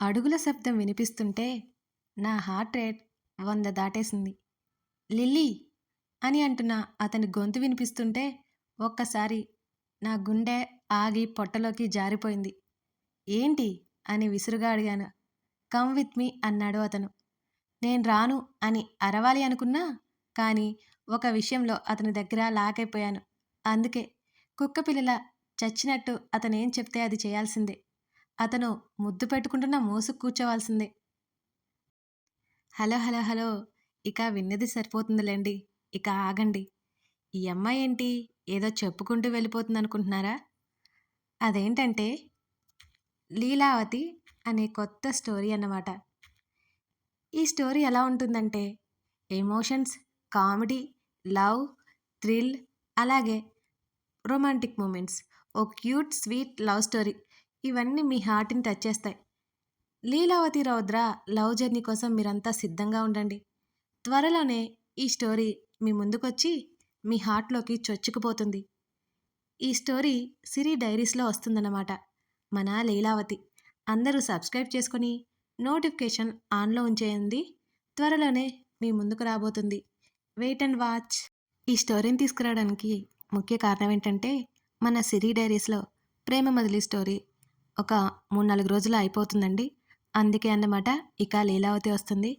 అడుగుల శబ్దం వినిపిస్తుంటే నా హార్ట్ రేట్ వంద దాటేసింది. లిల్లీ! అని అంటున్న అతని గొంతు వినిపిస్తుంటే ఒక్కసారి నా గుండె ఆగి పొట్టలోకి జారిపోయింది. ఏంటి? అని విసురుగా అడిగాను. కమ్ విత్ మీ అన్నాడు అతను. నేను రాను అని అరవాలి అనుకున్నా కానీ ఒక విషయంలో అతని దగ్గర లాకైపోయాను. అందుకే కుక్క పిల్లల చచ్చినట్టు అతనేం చెప్తే అది చేయాల్సిందే. అతను ముద్దు పెట్టుకుంటున్న మోసుకు కూర్చోవాల్సిందే. Hello hello hello. ఇక విన్నది సరిపోతుందిలేండి. ఇక ఆగండి. ఈ అమ్మాయి ఏంటి? ఏదో చెప్పుకుంటూ వెళ్ళిపోతుంది అనుకుంటున్నారా అదేంటంటే లీలావతి అనే కొత్త స్టోరీ అన్నమాట. ఈ స్టోరీ ఎలా ఉంటుందంటే ఎమోషన్స్ కామెడీ లవ్ థ్రిల్ అలాగే రొమాంటిక్ మూమెంట్స్. ఓ క్యూట్ స్వీట్ లవ్ స్టోరీ. ఇవన్నీ మీ హార్ట్ని టచ్ చేస్తాయి. లీలావతి రౌద్ర లవ్ జర్నీ కోసం మీరంతా సిద్ధంగా ఉండండి. త్వరలోనే ఈ స్టోరీ మీ ముందుకొచ్చి మీ హార్ట్లోకి చొచ్చుకుపోతుంది. ఈ స్టోరీ సిరి డైరీస్లో వస్తుందన్నమాట. మన లీలావతి. అందరూ సబ్స్క్రైబ్ చేసుకొని నోటిఫికేషన్ ఆన్లో ఉంచేయండి. త్వరలోనే మీ ముందుకు రాబోతుంది. Wait and watch. ఈ స్టోరీని తీసుకురావడానికి ముఖ్య కారణం ఏంటంటే మన సిరి డైరీస్లో ప్రేమ మదిలి స్టోరీ ఒక మూడు నాలుగు రోజులు అయిపోతుందండి. అందుకే అన్నమాట ఇక లీలావతి వస్తుంది.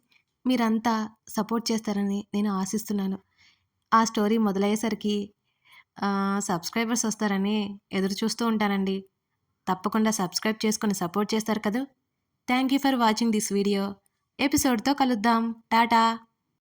మీరంతా సపోర్ట్ చేస్తారని నేను ఆశిస్తున్నాను. ఆ స్టోరీ మొదలయ్యేసరికి సబ్స్క్రైబర్స్ వస్తారని ఎదురు చూస్తూ ఉంటానండి. తప్పకుండా సబ్స్క్రైబ్ చేసుకొని సపోర్ట్ చేస్తారు కదా. Thank you for watching this video. ఎపిసోడ్తో కలుద్దాం. టాటా!